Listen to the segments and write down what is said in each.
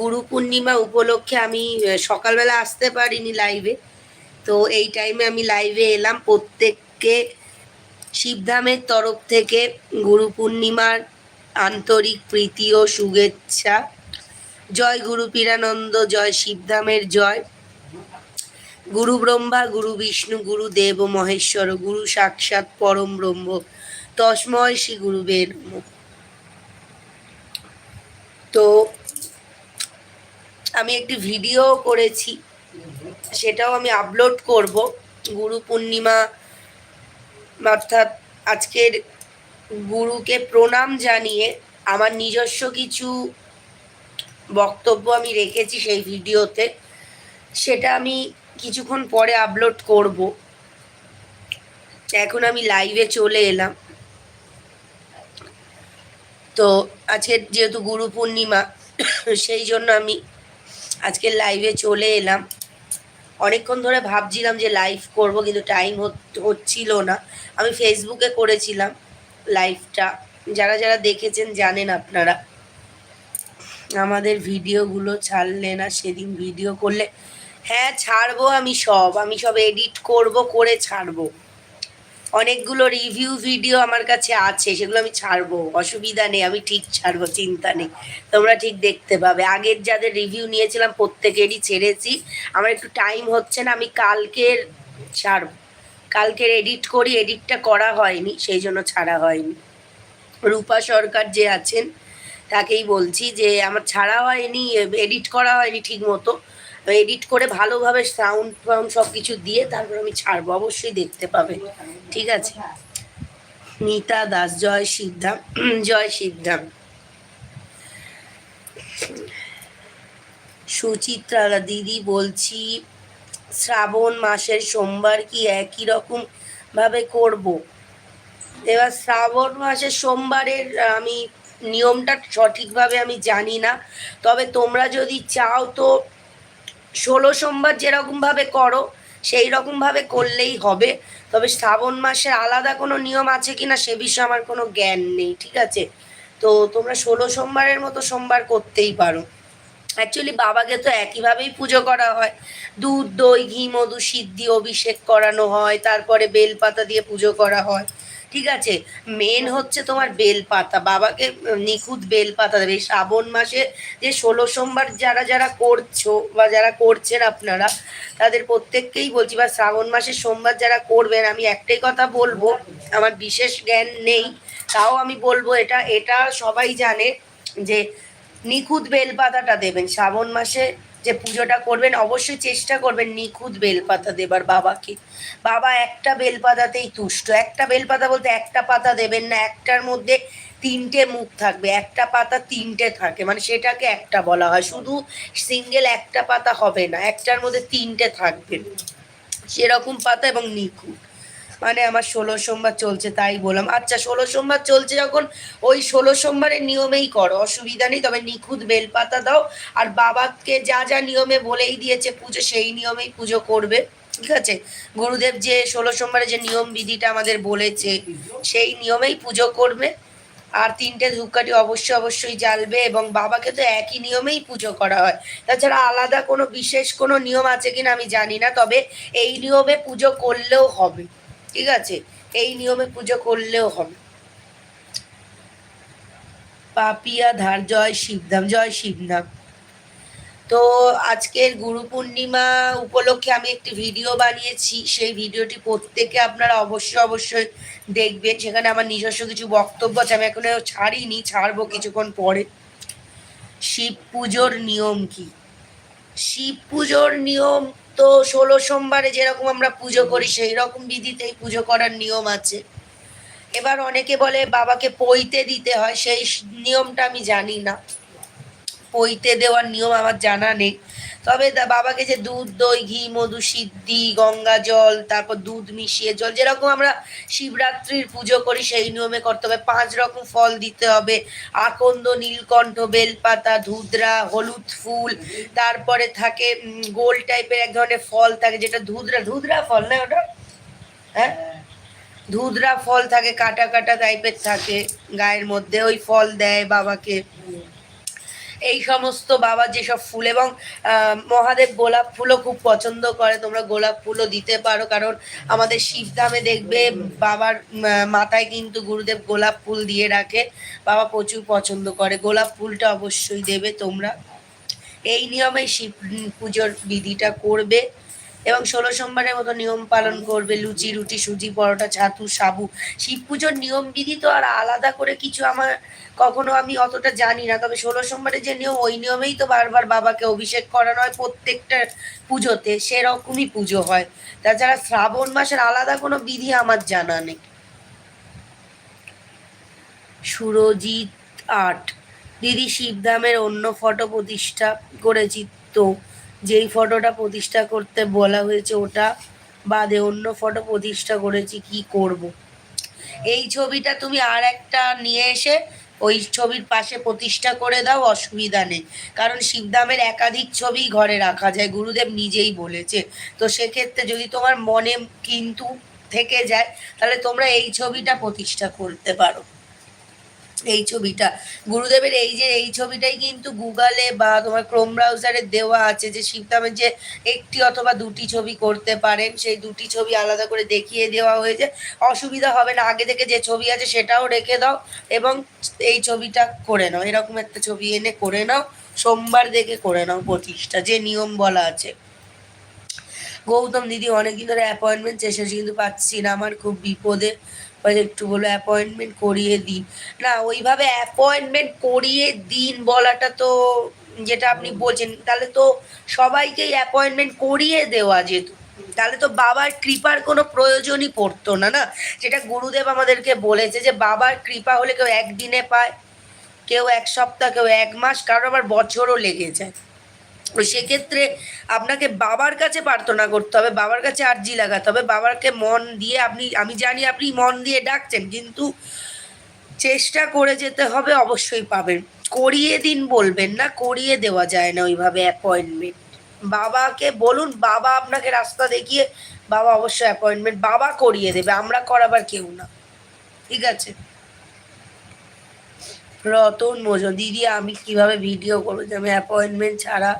গুরু পূর্ণিমা উপলক্ষে আমি সকালবেলা আসতে পারিনি লাইভে তো এই টাইমে আমি লাইভে এলাম প্রত্যেককে। শিবধামের তরফ থেকে গুরু পূর্ণিমার আন্তরিক প্রীতি ও শুভেচ্ছা। জয় গুরু পীরানন্দ, জয় শিবধামের জয়। গুরু ব্রহ্মা, গুরু বিষ্ণু, গুরু দেব মহেশ্বর, গুরু সাক্ষাৎ পরম ব্রহ্ম। তস্ময় শ্রী গুরুবে নমঃ। তো আমি একটি ভিডিও করেছি, সেটাও আমি আপলোড করব। গুরু পূর্ণিমা অর্থাৎ আজকের গুরুকে প্রণাম জানিয়ে আমার নিজস্ব কিছু বক্তব্য আমি রেখেছি সেই ভিডিওতে সেটা আমি কিছুক্ষণ পরে আপলোড করব। এখন আমি লাইভে চলে এলাম। তো আজকের যেহেতু গুরু পূর্ণিমা, সেই জন্য আমি আজকের লাইভে চলে এলাম। অনেকক্ষণ ধরে ভাবছিলাম যে লাইভ করব, কিন্তু টাইম হচ্ছিল না। আমি ফেসবুকে করেছিলাম লাইভটা যারা যারা দেখেছেন জানেন আপনারা। আমাদের ভিডিওগুলো ছাড়লে না, সেদিন ভিডিও করলে। হ্যাঁ ছাড়বো আমি সব। আমি সব এডিট করব, করে ছাড়বো। অনেকগুলো রিভিউ ভিডিও আমার কাছে আছে, সেগুলো আমি ছাড়বো, অসুবিধা নেই, আমি ঠিক ছাড়বো, চিন্তা নেই। তোমরা ঠিক দেখতে পাবে। আগের যাদের রিভিউ নিয়েছিলাম প্রত্যেকেরই ছেড়েছি। আমার একটু টাইম হচ্ছে না, আমি কালকের ছাড়ব। কালকের এডিট করি এডিটটা করা হয়নি, সেই জন্য ছাড়া হয়নি। রূপা সরকার যে আছেন, তাকেই বলছি যে আমার ছাড়া হয়নি এডিট করা হয়নি ঠিক মতো এডিট করে ভালোভাবে সাউন্ড ফাউন্ড সব কিছু দিয়ে তারপর আমি ছাড়বো, অবশ্যই দেখতে পাবে। ঠিক আছে? মিতা দাস, জয় সিদ্ধাম জয় সিদ্ধাম সুচিত্রা, দিদি বলছি, শ্রাবণ মাসের সোমবার কি একই রকম ভাবে করব? এবার শ্রাবণ মাসের সোমবারের আমি নিয়মটা সঠিকভাবে আমি জানি না। তবে তোমরা যদি চাও তো ষোলো সোমবার যেরকমভাবে করো, সেই রকমভাবে করলেই হবে। তবে শ্রাবণ মাসে আলাদা কোনো নিয়ম আছে কি না সে বিষয়ে আমার কোনো জ্ঞান নেই, ঠিক আছে? তো তোমরা ষোলো সোমবারের মতো সোমবার করতেই পারো। অ্যাকচুয়ালি বাবাকে তো একইভাবেই পুজো করা হয়। দুধ, দই, ঘি, মধু, সিদ্ধি, অভিষেক করানো হয়, তারপরে বেলপাতা দিয়ে পুজো করা হয়। ঠিক আছে? মেন হচ্ছে তোমার বেলপাতা। বাবাকে নিখুঁত বেলপাতা দেবে। শ্রাবণ মাসে যে ষোলো সোমবার যারা যারা করছ বা যারা করছেন আপনারা, তাদের প্রত্যেককেই বলছি, বা শ্রাবণ মাসে সোমবার যারা করবেন, আমি একটাই কথা বলব, আমার বিশেষ জ্ঞান নেই, তাও আমি বলব এটা এটা সবাই জানে যে নিখুঁত বেলপাতাটা দেবেন। শ্রাবণ মাসে যে পুজোটা করবেন, অবশ্যই চেষ্টা করবেন নিখুঁত বেলপাতা দেবার বাবাকে। বাবা একটা বেলপাতাতেই তুষ্ট। একটা বেলপাতা বলতে একটা পাতা দেবেন না, একটার মধ্যে তিনটে মুখ থাকবে, একটা পাতা তিনটে থাকে মানে সেটাকে একটা বলা হয়। শুধু সিঙ্গেল একটা পাতা হবে না, একটার মধ্যে তিনটে থাকবে। সেরকম পাতা এবং নিখুঁত। মানে আমার ষোলো সোমবার চলছে, তাই বললাম। আচ্ছা ষোলো সোমবার চলছে যখন, ওই ষোলো সোমবারের নিয়মেই করো, অসুবিধা নেই, তবে নিখুঁত বেলপাতা দাও। আর বাবাকে যা যা নিয়মে বলেই দিয়েছে পুজো, সেই নিয়মেই পুজো করবে, ঠিক আছে? গুরুদেব যে ষোলো সোমবারে যে নিয়ম বিধিটা আমাদের বলেছে, সেই নিয়মেই পুজো করবে। আর তিনটে ধূপকাঠি অবশ্যই অবশ্যই জ্বালবে এবং বাবাকে তো একই নিয়মেই পুজো করা হয়। তাছাড়া আলাদা কোনো বিশেষ কোনো নিয়ম আছে কিনা আমি জানি না, তবে এই নিয়মে পুজো করলেও হবে। ঠিক আছে, এই নিয়মে পুজো করলেও হবে। পাপিয়া ধার জয় শিবধাম জয় শিবধাম তো আজকের গুরু পূর্ণিমা উপলক্ষে আমি একটি ভিডিও বানিয়েছি, সেই ভিডিওটি প্রত্যেকে আপনারা অবশ্যই অবশ্যই দেখবেন। সেখানে আমার নিজস্ব কিছু বক্তব্য আছে, আমি এখনও ছাড়িনি, ছাড়বো কিছুক্ষণ পরে। শিব পুজোর নিয়ম কি? শিব পুজোর নিয়ম তো ষোলো সোমবারে যেরকম আমরা পুজো করি সেই রকম বিধিতেই পুজো করার নিয়ম আছে। এবার অনেকে বলে বাবাকে পইতে দিতে হয় সেই নিয়মটা আমি জানি না। পইতে দেওয়ার নিয়ম আমার জানা নেই। তবে বাবাকে যে দুধ, দই, ঘি, মধু, সিদ্ধি, গঙ্গা জল, তারপর দুধ মিশিয়ে জল, যেরকম আমরা শিবরাত্রির পুজো করি সেই নিয়মে করতে হবে। পাঁচ রকম ফল দিতে হবে। আকন্দ, নীলকণ্ঠ, বেলপাতা, ধুদরা, হলুদ ফুল, তারপরে থাকে গোল টাইপের এক ধরনের ফল থাকে যেটা ধুদরা ধুদরা ফল না ওটা? হ্যাঁ? ধুদরা ফল থাকে, কাটা কাটা টাইপের থাকে গায়ের মধ্যে, ওই ফল দেয় বাবাকে। এই সমস্ত বাবা যেসব ফুল এবং মহাদেব গোলাপ ফুলও খুব পছন্দ করে, তোমরা গোলাপ ফুলও দিতে পারো, কারণ আমাদের শিবধামে দেখবে বাবার মাথায় কিন্তু গুরুদেব গোলাপ ফুল দিয়ে রাখে, বাবা প্রচুর পছন্দ করে, গোলাপ ফুলটা অবশ্যই দেবে তোমরা। এই নিয়মে শিব পুজোর বিধিটা করবে। এবং ষোলো সোমবারের মতো নিয়ম পালন করবে লুচি, রুটি, সুজি, পরোটা, ছাতু, সাবু। শিব পুজোর নিয়ম বিধি তো আর আলাদা করে কিছু আমার কখনো আমি অতটা জানি না। তবে ষোলো সোমবারের যে নিয়ম, ওই নিয়মেই তো বারবার বাবাকে অভিষেক করানো হয় প্রত্যেকটা পুজোতে। সেরকমই পুজো হয়। তাছাড়া শ্রাবণ মাসের আলাদা কোনো বিধি আমার জানা নেই। সুরজিৎ আট। দিদি শিবধামের অন্য ফটো প্রতিষ্ঠা করেছি তো যেই ফটোটা প্রতিষ্ঠা করতে বলা হয়েছে ওটা বাদে অন্য ফটো প্রতিষ্ঠা করেছি, কি করব। এই ছবিটা তুমি আর একটা নিয়ে এসে ওই ছবির পাশে প্রতিষ্ঠা করে দাও, অসুবিধা নেই। কারণ শিবধামের একাধিক ছবি ঘরে রাখা যায়, গুরুদেব নিজেই বলেছে। তো সেক্ষেত্রে যদি তোমার মনে কিন্তু থেকে যায়, তাহলে তোমরা এই ছবিটা প্রতিষ্ঠা করতে পারো। এই ছবিটা। গুরুদেবের এই যে, এই ছবিটাই কিন্তু গুগলে বা তোমার ক্রোম ব্রাউজারে দেওয়া আছে যে শিবধামের যে একটি অথবা দুটি ছবি করতে পারেন, সেই দুটি ছবি আলাদা করে দেখিয়ে দেওয়া হয়েছে। অসুবিধা হবে না, আগে থেকে যে ছবি আছে সেটাও রেখে দাও এবং এই ছবিটা করে নাও। এরকম একটা ছবি এনে করে নাও, সোমবার দেখে করে নাও প্রতিষ্ঠা যে নিয়ম বলা আছে। গৌতম দিদি অনেকদিন ধরে অ্যাপয়েন্টমেন্ট এসেছে কিন্তু পাচ্ছি না, আমার খুব বিপদে। একটু বলো অ্যাপয়েন্টমেন্ট করিয়ে দিন। না, ওইভাবে অ্যাপয়েন্টমেন্ট করিয়ে দিন বলাটা তো যেটা আপনি বলছেন, তাহলে তো সবাইকেই অ্যাপয়েন্টমেন্ট করিয়ে দেওয়া যেত। তাহলে তো বাবার কৃপার কোনো প্রয়োজনই পড়তো না না? যেটা গুরুদেব আমাদেরকে বলেছে যে, বাবার কৃপা হলে কেউ একদিনে পায়, কেউ এক সপ্তাহ, কেউ এক মাস, কারোর আবার বছরও লেগে যায়। সেক্ষেত্রে আপনাকে বাবার কাছে প্রার্থনা করতে হবে, বাবার কাছে আর্জি লাগাতে হবে, বাবাকে মন দিয়ে আপনি, আমি জানি আপনি মন দিয়ে ডাকছেন, কিন্তু চেষ্টা করে যেতে হবে অবশ্যই পাবেন। করিয়ে দিন বলবেন না, করিয়ে দেওয়া যায় না ওইভাবে অ্যাপয়েন্টমেন্ট বাবাকে বলুন, বাবা আপনাকে রাস্তা দেখিয়ে, বাবা অবশ্যই অ্যাপয়েন্টমেন্ট বাবা করিয়ে দেবে, আমরা করাবার কেউ না। ঠিক আছে? রতন মোজন দিদি, আমি কীভাবে ভিডিও করব যে আমি অ্যাপয়েন্টমেন্ট ছাড়া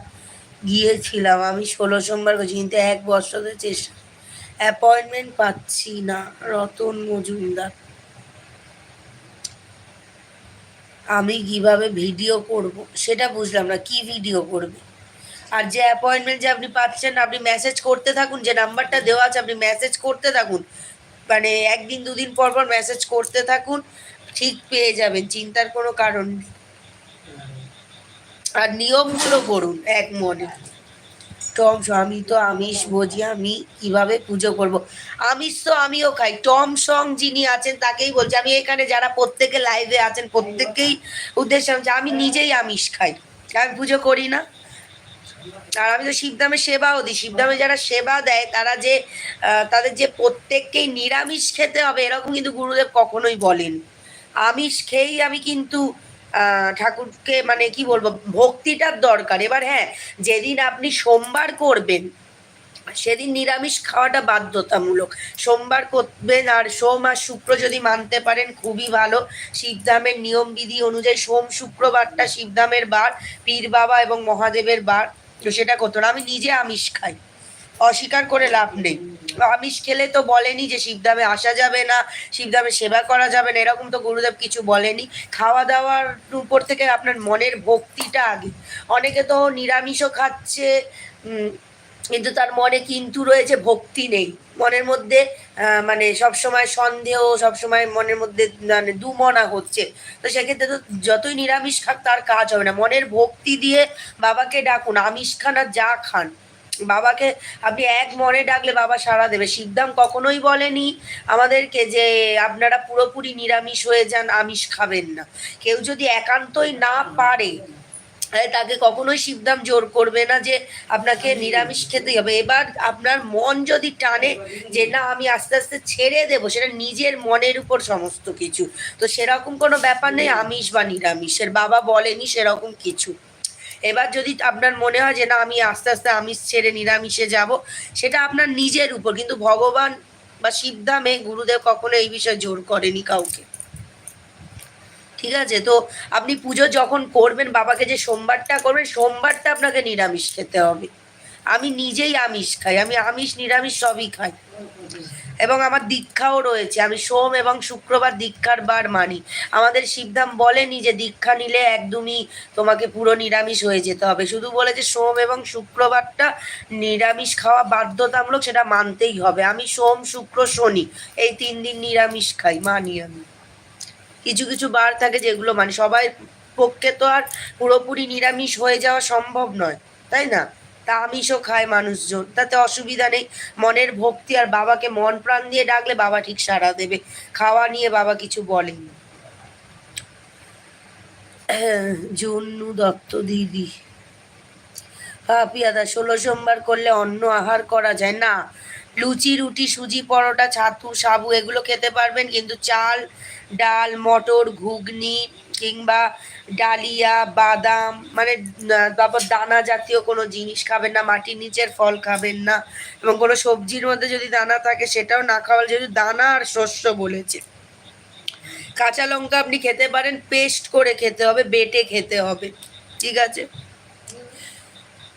গিয়েছিলাম। আমি ষোলো সোমবার করছি কিন্তু এক বছর ধরে চেষ্টা। অ্যাপয়েন্টমেন্ট পাচ্ছি না, রতন মজুমদার। আমি কীভাবে ভিডিও করব, সেটা বুঝলাম না, কি ভিডিও করবে? আর যে অ্যাপয়েন্টমেন্ট যে আপনি পাচ্ছেন, আপনি মেসেজ করতে থাকুন, যে নাম্বারটা দেওয়া আছে, আপনি মেসেজ করতে থাকুন। মানে একদিন, দুদিন পর পর মেসেজ করতে থাকুন, ঠিক পেয়ে যাবেন, চিন্তার কোনো কারণ নেই। আর নিয়মগুলো করুন, এক মনে। টম আমি তো আমিষ বুঝি আমি কীভাবে পুজো করব? আমিষ তো আমিও খাই। টম সং যিনি আছেন, তাকেই বলছি। আমি এখানে যারা প্রত্যেকে লাইভে আছেন প্রত্যেকেই উদ্দেশ্য আমি আমি নিজেই আমিষ খাই। আমি পুজো করি না। আর আমি তো শিবধামে সেবাও দিই। শিবধামে যারা সেবা দেয়, তারা যে তাদের যে প্রত্যেককেই নিরামিষ খেতে হবে, এরকম কিন্তু গুরুদেব কখনোই বলেন। আমিষ খেয়েই আমি কিন্তু ঠাকুরকে মানে কি বলব, ভক্তিটার দরকার। এবার হ্যাঁ যেদিন আপনি সোমবার করবেন, সেদিন নিরামিষ খাওয়াটা বাধ্যতামূলক। সোমবার করবেন আর সোম আর শুক্র যদি মানতে পারেন, খুবই ভালো। শিবধামের নিয়মবিধি অনুযায়ী সোম শুক্রবারটা শিবধামের বার, পীর বাবা এবং মহাদেবের বার। তো সেটা করতো না আমি নিজে আমিষ খাই। অস্বীকার করে লাভ নেই। আমিষ খেলে তো বলেনি যে শিবধামে আসা যাবে না, শিবধামে সেবা করা যাবে না, এরকম তো গুরুদেব কিছু বলেনি। খাওয়া দাওয়ার উপর থেকে আপনার মনের ভক্তিটা আগে। অনেকে তো নিরামিষও খাচ্ছে কিন্তু তার মনে কিন্তু রয়েছে ভক্তি নেই। মনের মধ্যে মানে সবসময় সন্দেহ, সবসময় মনের মধ্যে মানে দুমনা হচ্ছে। তো সেক্ষেত্রে তো যতই নিরামিষ খাক তার কাজ হবে না। মনের ভক্তি দিয়ে বাবাকে ডাকুন আমিষ খান আর যা খান। বাবাকে আপনি এক মনে ডাকলে বাবা সাড়া দেবে। শিবদাম কখনোই বলেনি আমাদেরকে যে আপনারা পুরোপুরি নিরামিষ হয়ে যান, আমিষ খাবেন না। কেউ যদি একান্তই না পারে তাকে কখনোই শিবদাম জোর করবে না যে আপনাকে নিরামিষ খেতেই হবে। এবার আপনার মন যদি টানে যে না, আমি আস্তে আস্তে ছেড়ে দেবো, সেটা নিজের মনের উপর সমস্ত কিছু। তো সেরকম কোনো ব্যাপার নেই, আমিষ বা নিরামিষের। বাবা বলেনি সেরকম কিছু। এবার যদি আপনার মনে হয় যে, না, আমি আস্তে আস্তে আমিষ ছেড়ে নিরামিষে যাব, সেটা আপনার নিজের উপর। কিন্তু ভগবান বা শিবধামে গুরুদেব কখনো এই বিষয়ে জোর করেনি কাউকে। ঠিক আছে? তো আপনি পুজো যখন করবেন, বাবাকে যে সোমবারটা করবেন, সোমবারটা আপনাকে নিরামিষ খেতে হবে। আমি নিজেই আমিষ খাই। আমি আমিষ, নিরামিষ সবই খাই। এবং আমার দীক্ষাও রয়েছে। আমি সোম এবং শুক্রবার দীক্ষার বার মানি। আমাদের শিবধাম বলেনি যে দীক্ষা নিলে একদমই তোমাকে পুরো নিরামিষ হয়ে যেতে হবে। শুধু বলেছে সোম এবং শুক্রবারটা নিরামিষ খাওয়া বাধ্যতামূলক সেটা মানতেই হবে। আমি সোম, শুক্র, শনি এই তিন দিন নিরামিষ খাই, মানি আমি। কিছু কিছু বার থাকে যেগুলো মানে। সবাই পক্ষে তো আর পুরোপুরি নিরামিষ হয়ে যাওয়া সম্ভব নয়, তাই না? তা আমিষও খায় মানুষজন। তাতে অসুবিধা নেই। মনের ভক্তি আর বাবাকে মন প্রাণ দিয়ে ডাকলে বাবা ঠিক সাড়া দেবে। খাওয়া নিয়ে বাবা কিছু বলেনি। জন্নু দত্ত দিদি। হ্যাঁ পিয়াদা ষোলো সোমবার করলে অন্ন আহার করা যায়। না, লুচি, রুটি, সুজি, পরোটা, ছাতু, সাবু, এগুলো খেতে পারবেন। কিন্তু চাল, ডাল, মটর, ঘুগনি কিংবা ডালিয়া, বাদাম মানে তারপর দানা জাতীয় কোনো জিনিস খাবেন না, মাটির নিচের ফল খাবেন না এবং কোনো সবজির মধ্যে যদি দানা থাকে সেটাও না খাওয়াল যেহেতু দানা আর শস্য বলেছে। কাঁচা লঙ্কা আপনি খেতে পারেন, পেস্ট করে খেতে হবে, বেটে খেতে হবে, ঠিক আছে?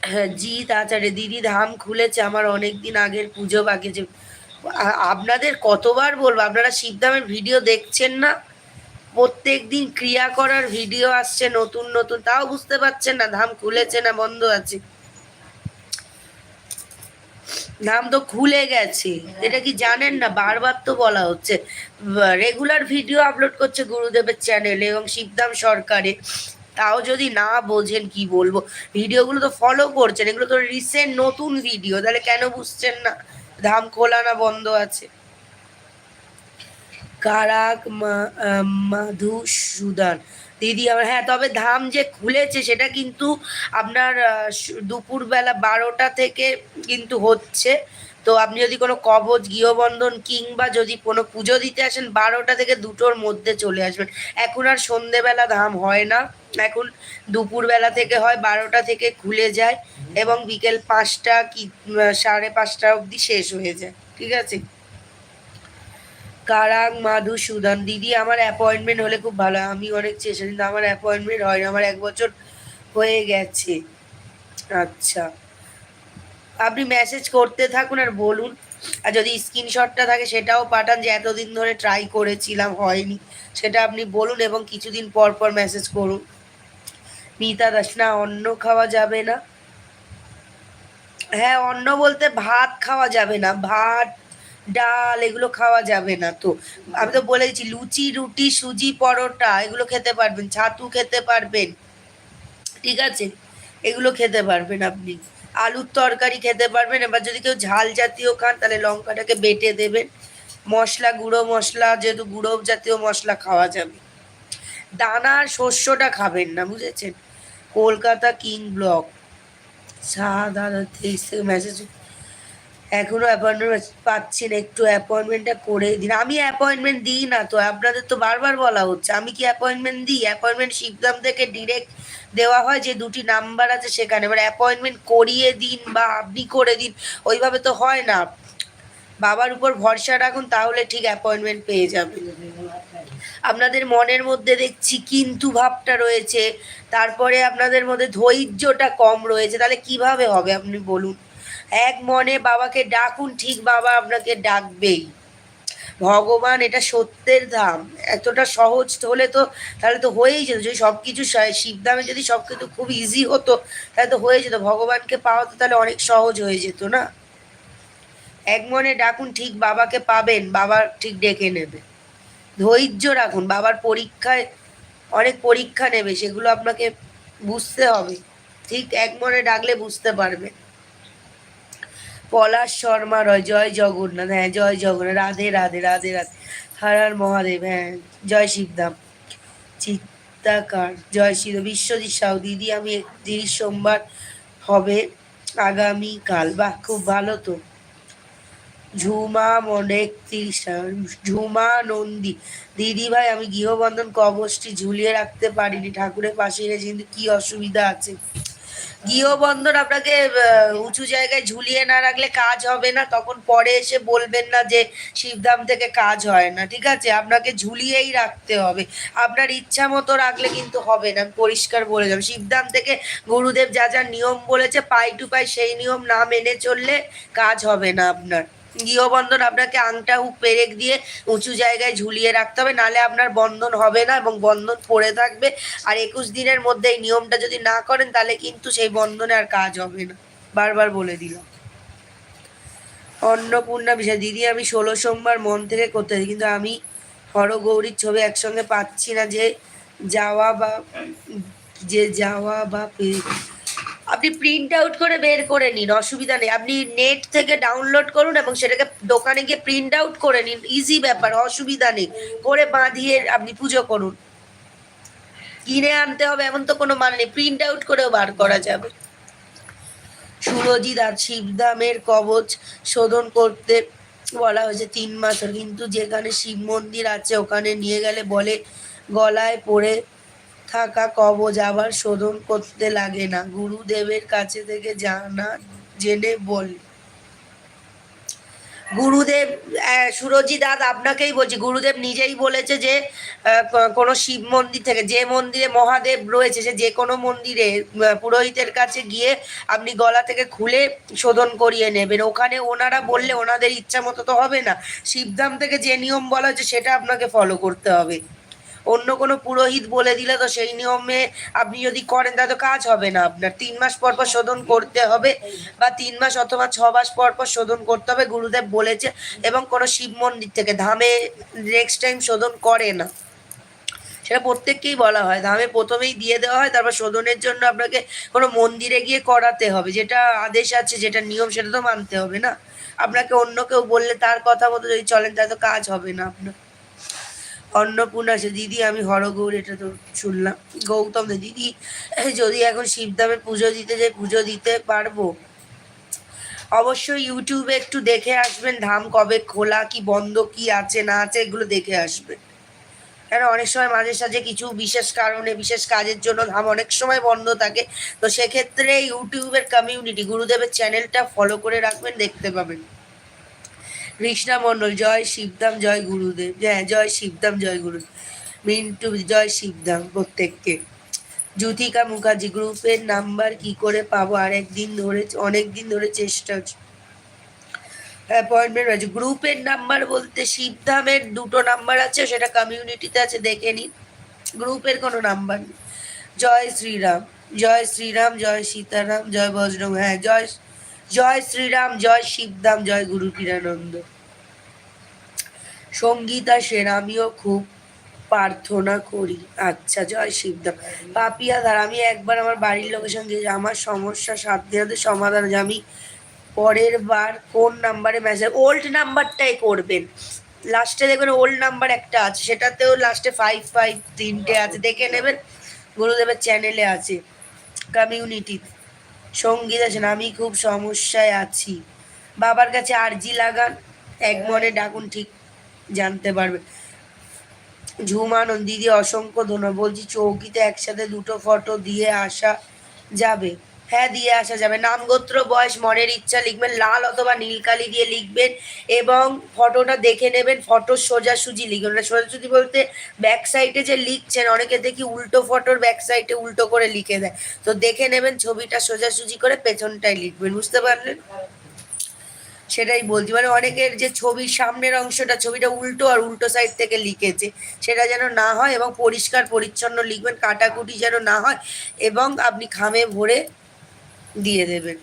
হ্যাঁ জিৎ আচারে দিদি ধাম খুলেছে আমার অনেক দিন আগের পুজো বাকি যে আপনাদের কতবার বলব, আপনারা শিবধামের ভিডিও দেখছেন না? প্রত্যেক দিন ক্রিয়া করার ভিডিও আসছে, নতুন নতুন। তাও বুঝতে পারছেন না, ধাম খুলেছে না, বন্ধ আছে। ধাম তো খুলে গেছে। এটা কি জানেন না? বারবার তো বলা হচ্ছে। রেগুলার ভিডিও আপলোড করছে গুরুদেবের চ্যানেলে এবং শিবধাম সরকারে। তাও যদি না বোঝেন কি বলব? ভিডিওগুলো তো ফলো করছেন, এগুলো তো রিসেন্ট নতুন ভিডিও তাহলে কেন বুঝছেন না? ধাম খোলা না, বন্ধ আছে। কারাক মাধুসূদন। দিদি, আমার হ্যাঁ তবে ধাম যে খুলেছে, সেটা কিন্তু আপনার দুপুরবেলা বারোটা থেকে কিন্তু হচ্ছে। তো আপনি যদি কোনো কবচ গৃহবন্ধন কিংবা যদি কোনো পুজো দিতে আসেন, বারোটা থেকে দুটোর মধ্যে চলে আসবেন। এখন আর সন্ধেবেলা ধাম হয় না। এখন দুপুরবেলা থেকে হয়, বারোটা থেকে খুলে যায় এবং বিকেল পাঁচটা কি সাড়ে পাঁচটা অবধি শেষ হয়ে যায়। ঠিক আছে? কারাং মাধুসূদন দিদি, আমার অ্যাপয়েন্টমেন্ট হলে খুব ভালো হয়। আমি অনেক চেষ্টা কিন্তু আমার অ্যাপয়েন্টমেন্ট হয়নি। আমার এক বছর হয়ে গেছে। আচ্ছা। আপনি মেসেজ করতে থাকুন আর বলুন। আর যদি স্ক্রিনশটটা থাকে, সেটাও পাঠান যে এতদিন ধরে ট্রাই করেছিলাম, হয়নি। সেটা আপনি বলুন এবং কিছুদিন পর পর মেসেজ করুন। মিতা দাস, না, অন্ন খাওয়া যাবে না। হ্যাঁ অন্ন বলতে ভাত খাওয়া যাবে না। ভাত ডাল, এগুলো খাওয়া যাবে না তো। আমি তো বলেছি লুচি, রুটি, সুজি, পরোটা, এগুলো খেতে পারবেন, ছাতু খেতে পারবেন, ঠিক আছে? এগুলো খেতে পারবেন আপনি। আলুর তরকারি খেতে পারবেন, এবার যদি কেউ ঝাল জাতীয় খান, তাহলে লঙ্কাটাকে বেটে দেবেন। মশলা, গুঁড়ো মশলা, যেহেতু গুঁড়ো জাতীয় মশলা খাওয়া যাবে। দানা আর শস্যটা খাবেন না, বুঝেছেন? Kolkata king block. সাদা তেইশ থেকে মেসেজ। এখনও অ্যাপয়েন্টমেন্ট পাচ্ছি না একটু অ্যাপয়েন্টমেন্টটা করে দিন। আমি অ্যাপয়েন্টমেন্ট দিই না তো, আপনাদের তো বারবার বলা হচ্ছে। আমি কি অ্যাপয়েন্টমেন্ট দিই? অ্যাপয়েন্টমেন্ট শিবধাম থেকে ডিরেক্ট দেওয়া হয় যে দুটি নাম্বার আছে সেখানে। এবার অ্যাপয়েন্টমেন্ট করিয়ে দিন বা আপনি করে দিন, ওইভাবে তো হয় না। বাবার উপর ভরসা রাখুন, তাহলে ঠিক অ্যাপয়েন্টমেন্ট পেয়ে যাবেন। আপনাদের মনের মধ্যে দেখছি কিন্তু ভাবটা রয়েছে। তারপরে আপনাদের মধ্যে ধৈর্যটা কম রয়েছে। তাহলে কীভাবে হবে, আপনি বলুন? এক মনে বাবাকে ডাকুন, ঠিক বাবা আপনাকে ডাকবেই। ভগবান, এটা সত্যের ধাম। এতটা সহজ হলে তো, তাহলে তো হয়েই যেত। যদি সব কিছু শিবধামে যদি সব কিছু খুব ইজি হতো, তাহলে তো হয়ে যেত। ভগবানকে পাওয়া তো তাহলে অনেক সহজ হয়ে যেত না? এক মনে ডাকুন, ঠিক বাবাকে পাবেন, বাবা ঠিক ডেকে নেবে। ধৈর্য রাখুন, বাবার পরীক্ষায় অনেক পরীক্ষা নেবে, সেগুলো আপনাকে বুঝতে হবে। ঠিক এক মনে ডাকলে বুঝতে পারবে। পলাশ শর্মা, রয়, জয় জগন্নাথ হ্যাঁ জয় জগন্নাথ, রাধে রাধে রাধে রাধে, হর হর মহাদেব হ্যাঁ জয় শিবধাম, চিত্তাকার, জয় শিব বিশ্বজিৎ সাউ দিদি, আমি একত্রিশ সোমবার হবে আগামীকাল, বাহ, খুব ভালো তো। ঝুমা মনে একত্রিশ, ঝুমা নন্দী, দিদি ভাই, আমি গৃহবন্ধন কবচটি ঝুলিয়ে রাখতে পারিনি, ঠাকুরের পাশে এসে কিন্তু কি অসুবিধা আছে? গৃহবন্ধন আপনাকে উঁচু জায়গায় ঝুলিয়ে না রাখলে কাজ হবে না, তখন পরে এসে বলবেন না যে শিবধাম থেকে কাজ হয় না, ঠিক আছে? আপনাকে ঝুলিয়েই রাখতে হবে। আপনার ইচ্ছা মতো রাখলে কিন্তু হবে না, আমি পরিষ্কার বলে যাব শিবধাম থেকে গুরুদেব যা যা নিয়ম বলেছে, পাই টু পাই সেই নিয়ম না মেনে চললে কাজ হবে না আপনার। গৃহবন্ধন আপনাকে আংটা পেরেক দিয়ে উঁচু জায়গায় ঝুলিয়ে রাখতে হবে, নালে আপনার বন্ধন হবে না এবং বন্ধন পড়ে থাকবে। আর একুশ দিনের মধ্যে এই নিয়মটা যদি না করেন, তাহলে কিন্তু সেই বন্ধনে আর কাজ হবে না। বারবার বলে দিলাম অন্নপূর্ণা বিষয়, দিদি, আমি ষোলো সোমবার মন থেকে করতে কিন্তু আমি হরগৌরীর ছবি একসঙ্গে পাচ্ছি না যে যাওয়া বা, যে যাওয়া বা আপনি প্রিন্ট আউট করে বের করে নিন, অসুবিধা নেই। আপনি নেট থেকে ডাউনলোড করুন এবং সেটাকে দোকানে গিয়ে প্রিন্ট আউট করে নিন ইজি ব্যাপার, অসুবিধা নেই। করে বাঁধিয়ে আপনি পুজো করুন। কিনে আনতে হবে, এমন তো কোনো মানে নেই। প্রিন্ট আউট করেও বার করা যাবে। সুরজিৎ আর শিবধামের কবচ শোধন করতে বলা হয়েছে তিন মাসের। কিন্তু যেখানে শিব মন্দির আছে, ওখানে নিয়ে গেলে বলে, গলায় পড়ে থাকা কবজ আবার শোধন করতে লাগে না। গুরুদেবের কাছে থেকে জানা, জেনে বলে। গুরুদেব সুরজি দাদ, আপনাকেই বলছি, গুরুদেব নিজেই বলেছে যে কোনো শিব মন্দির থেকে, যে মন্দিরে মহাদেব রয়েছে, সে যে কোনো মন্দিরে পুরোহিতের কাছে গিয়ে আপনি গলা থেকে খুলে শোধন করিয়ে নেবেন। ওখানে ওনারা বললে ওনাদের ইচ্ছা মতো তো হবে না। শিবধাম থেকে যে নিয়ম বলা হচ্ছে সেটা আপনাকে ফলো করতে হবে। অন্য কোনো পুরোহিত বলে দিলে তো সেই নিয়মে আপনি যদি করেন, তাহলে কাজ হবে না আপনার। তিন মাস পর পর শোধন করতে হবে বা তিন মাস অথবা ছ মাস পর পর শোধন করতে হবে, গুরুদেব বলেছে এবং কোনো শিব মন্দির থেকে ধামে নেক্সট টাইম শোধন করে না। সেটা প্রত্যেককেই বলা হয়। ধামে প্রথমেই দিয়ে দেওয়া হয়, তারপর শোধনের জন্য আপনাকে কোনো মন্দিরে গিয়ে করাতে হবে। যেটা আদেশ আছে, যেটা নিয়ম, সেটা তো মানতে হবে না। আপনাকে অন্য কেউ বললে তার কথা মতো যদি চলেন, তাহলে তো কাজ হবে না আপনার। অন্নপূর্ণা আছে। দিদি, আমি হরগৌর, এটা তো শুনলাম। গৌতম দিদি, যদি এখন শিবধামে পুজো দিতে যাই, পুজো দিতে পারব? অবশ্যই ইউটিউবে একটু দেখে আসবেন, ধাম কবে খোলা, কি বন্ধ, কি আছে, না আছে, এগুলো দেখে আসবেন। কেন, অনেক সময় মাঝে সাঝে কিছু বিশেষ কারণে, বিশেষ কাজের জন্য ধাম অনেক সময় বন্ধ থাকে। তো সেক্ষেত্রে ইউটিউবের কমিউনিটি গুরুদেবের চ্যানেলটা ফলো করে রাখবেন, দেখতে পাবেন। কৃষ্ণা মণ্ডল, জয় শিবধাম জয় গুরুদেব। হ্যাঁ জয় শিবধাম জয় গুরুদেব। মিন্টু, জয় শিবধাম প্রত্যেককে। জ্যোতিকা মুখার্জি, গ্রুপের নাম্বার কি করে পাবো? আর একদিন ধরে অনেক দিন ধরে চেষ্টা অ্যাপয়েন্টমেন্ট আছে গ্রুপের নাম্বার বলতে শিবধামের দুটো নাম্বার আছে, সেটা কমিউনিটিতে আছে, দেখে নিন। গ্রুপের কোনো নাম্বার নেই। জয় শ্রীরাম জয় শ্রীরাম, জয় সীতারাম, জয় বজরং। হ্যাঁ জয় জয় শ্রীরাম, জয় শিবধাম জয় গুরু কিরানন্দ। সঙ্গীতা সেন, আমিও খুব প্রার্থনা করি। আচ্ছা জয় শিবধাম পাপিয়া ধার আমি একবার আমার বাড়ির লোকের সঙ্গে আমার সমস্যা সাত সমাধান যে আমি পরের বার কোন নাম্বারে মেসেজ ওল্ড নাম্বারটাই করবেন। লাস্টে দেখবেন ওল্ড নাম্বার একটা আছে। সেটাতেও লাস্টে ফাইভ ফাইভ তিনটে আছে। দেখে নেবেন। গুরুদেবের চ্যানেলে আছে। কমিউনিটিতে সংগীত আছেন আমি খুব সমস্যায় আছি। বাবার কাছে আর্জি লাগান, এক মনে ডাকুন, ঠিক জানতে পারবে। ঝুমানন্দ, দিদি, অসংখ্য ধন্যবাদ। বলছি, চৌকিতে একসাথে দুটো ফটো দিয়ে আসা যাবে। হ্যাঁ দিয়ে আসা যাবে। নাম গোত্র বয়স, মনের ইচ্ছা লিখবেন, লাল অথবা নীলকালি দিয়ে লিখবেন এবং ফটোটা দেখে নেবেন, ফটো সোজাসুজি লিখবেন। মানে সোজাসুজি বলতে ব্যাক সাইডে যে লিখছেন, অনেকে দেখি উল্টো ফটোর ব্যাক সাইডে উল্টো করে লিখে দেয়। তো দেখে নেবেন, ছবিটা সোজাসুজি করে পেছনটাই লিখবেন। বুঝতে পারলেন? সেটাই বলছি। মানে অনেকের যে ছবির সামনের অংশটা, ছবিটা উল্টো আর উল্টো সাইড থেকে লিখেছে, সেটা যেন না হয় এবং পরিষ্কার, পরিচ্ছন্ন লিখবেন, কাটাকুটি যেন না হয় এবং আপনি খামে ভরে দিয়ে দেবেন।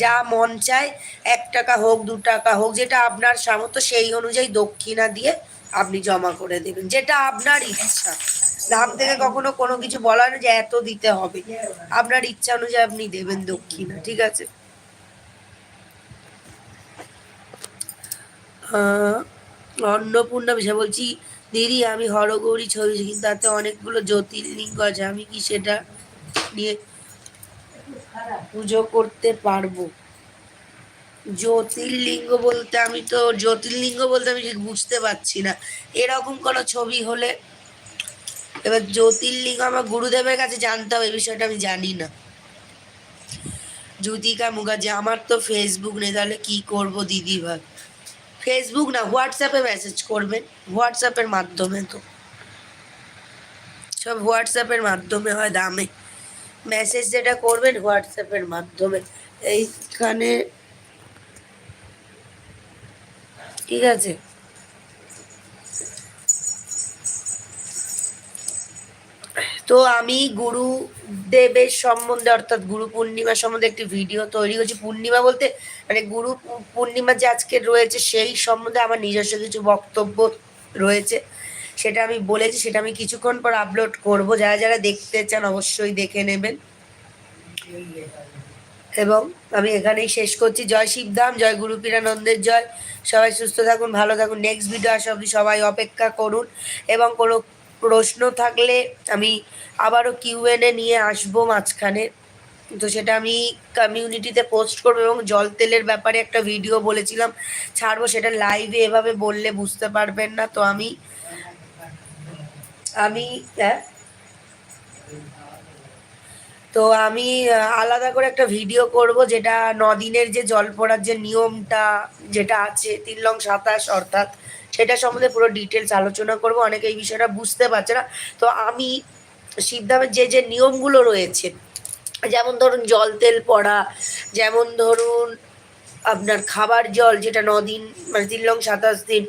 যা মন চায়, এক টাকা হোক, দু টাকা হোক, যেটা আপনার সামর্থ্য, সেই অনুযায়ী দক্ষিণা দিয়ে আপনি জমা করে দেবেন। যেটা আপনার ইচ্ছা। ধাম থেকে কখনো কোনো কিছু বলার যে এত দিতে হবে। আপনার ইচ্ছা অনুযায়ী আপনি দেবেন দক্ষিণা, ঠিক আছে? অন্নপূর্ণা বিষয় বলছি, দিদি, আমি হরগৌরী ছবি কিন্তু তাতে অনেকগুলো জ্যোতির্লিঙ্গ আছে, আমি কি সেটা নিয়ে পুজো করতে পারব। জ্যোতির্লিঙ্গ বলতে আমি তো, জ্যোতির্লিঙ্গ বলতে আমি ঠিক বুঝতে পারছি না। এরকম কোনো ছবি হলে এবার জ্যোতির্লিঙ্গ আমার গুরুদেবের কাছে জানতে হবে, এই বিষয়টা আমি জানি না। জ্যোতিকা মুখার্জি, আমার তো ফেসবুক নেই, তাহলে কি করব দিদি ভাই? ফেসবুক না হোয়াটসঅ্যাপে মেসেজ করবেন হোয়াটসঅ্যাপের মাধ্যমে তো। সব হোয়াটসঅ্যাপের মাধ্যমে হয় দামে। মেসেজ যেটা করবেন হোয়াটসঅ্যাপের মাধ্যমে। এইখানে ঠিক আছে? তো আমি গুরুদেবের সম্বন্ধে অর্থাৎ গুরু পূর্ণিমা সম্বন্ধে একটি ভিডিও তৈরি করছি। পূর্ণিমা বলতে মানে গুরু পূর্ণিমা যে আজকে রয়েছে, সেই সম্বন্ধে আমার নিজস্ব কিছু বক্তব্য রয়েছে। সেটা আমি বলেছি, সেটা আমি কিছুক্ষণ পর আপলোড করব। যারা যারা দেখতে চান অবশ্যই দেখে নেবেন। এবং আমি এখানেই শেষ করছি। জয় শিবধাম, জয় গুরু পীরানন্দের জয়। সবাই সুস্থ থাকুন, ভালো থাকুন। নেক্সট ভিডিও আসা অবধি সবাই অপেক্ষা করুন। এবং কোনো প্রশ্ন থাকলে আমি আবারও কিউএনএ নিয়ে আসব মাঝখানে। তো সেটা আমি কমিউনিটিতে পোস্ট করব এবং জল তেলের ব্যাপারে একটা ভিডিও বলেছিলাম। ছাড়বো, সেটা লাইভে এভাবে বললে বুঝতে পারবেন না। তো আমি আমি হ্যাঁ? তো আমি আলাদা করে একটা ভিডিও করব যেটা নদিনের যে জল পড়ার যে নিয়মটা যেটা আছে তিন লং সাতাশ অর্থাৎ সেটা সম্বন্ধে পুরো ডিটেলস আলোচনা করব। অনেকে এই বিষয়টা বুঝতে পারছে না। তো আমি শিবধামের যে যে নিয়মগুলো রয়েছে, যেমন ধরুন জল তেল পড়া, যেমন ধরুন আপনার খাবার জল, যেটা নদিন মানে তিন লং সাতাশ দিন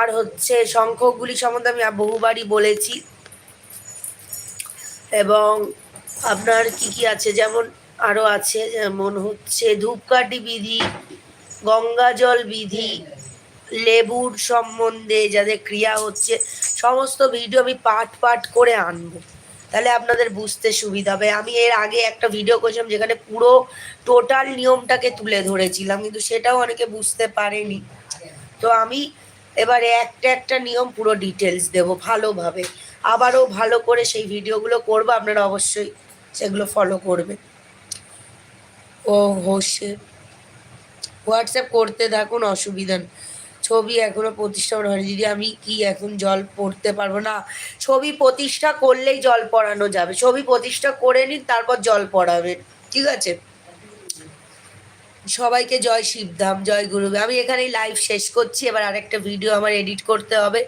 আর হচ্ছে সংখ্যকগুলি সম্বন্ধে আমি বহুবারই বলেছি। এবং আপনার কি কি আছে? যেমন আরও আছে, যেমন হচ্ছে ধূপকাঠি বিধি, গঙ্গা জল বিধি, লেবুর সম্বন্ধে যাদের ক্রিয়া হচ্ছে, সমস্ত ভিডিও আমি পার্ট পার্ট করে আনব। তাহলে আপনাদের বুঝতে সুবিধা হবে। আমি এর আগে একটা ভিডিও করেছিলাম যেখানে পুরো টোটাল নিয়মটাকে তুলে ধরেছিলাম, কিন্তু সেটাও অনেকে বুঝতে পারেনি। তো আমি এবারে একটা একটা নিয়ম পুরো ডিটেলস দেব ভালোভাবে। আবারও ভালো করে সেই ভিডিওগুলো করব আপনারা অবশ্যই সেগুলো ফলো করবেন। ও হোসে হোয়াটসঅ্যাপ করতে থাকুন, অসুবিধা ছবি এখনও প্রতিষ্ঠা হয়নি। দিদি, আমি কি এখন জল পড়তে পারব না? ছবি প্রতিষ্ঠা করলেই জল পড়ানো যাবে। ছবি প্রতিষ্ঠা করে নিন, তারপর জল পড়াবেন। ঠিক আছে? সবাইকে জয় শিবধাম, জয় গুরু আমি এখানেই লাইভ শেষ করছি। এবার আরেকটা ভিডিও আমার এডিট করতে হবে।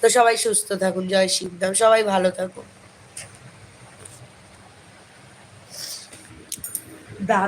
তো সবাই সুস্থ থাকুন। জয় শিবধাম। সবাই ভালো থাকুন। দাদা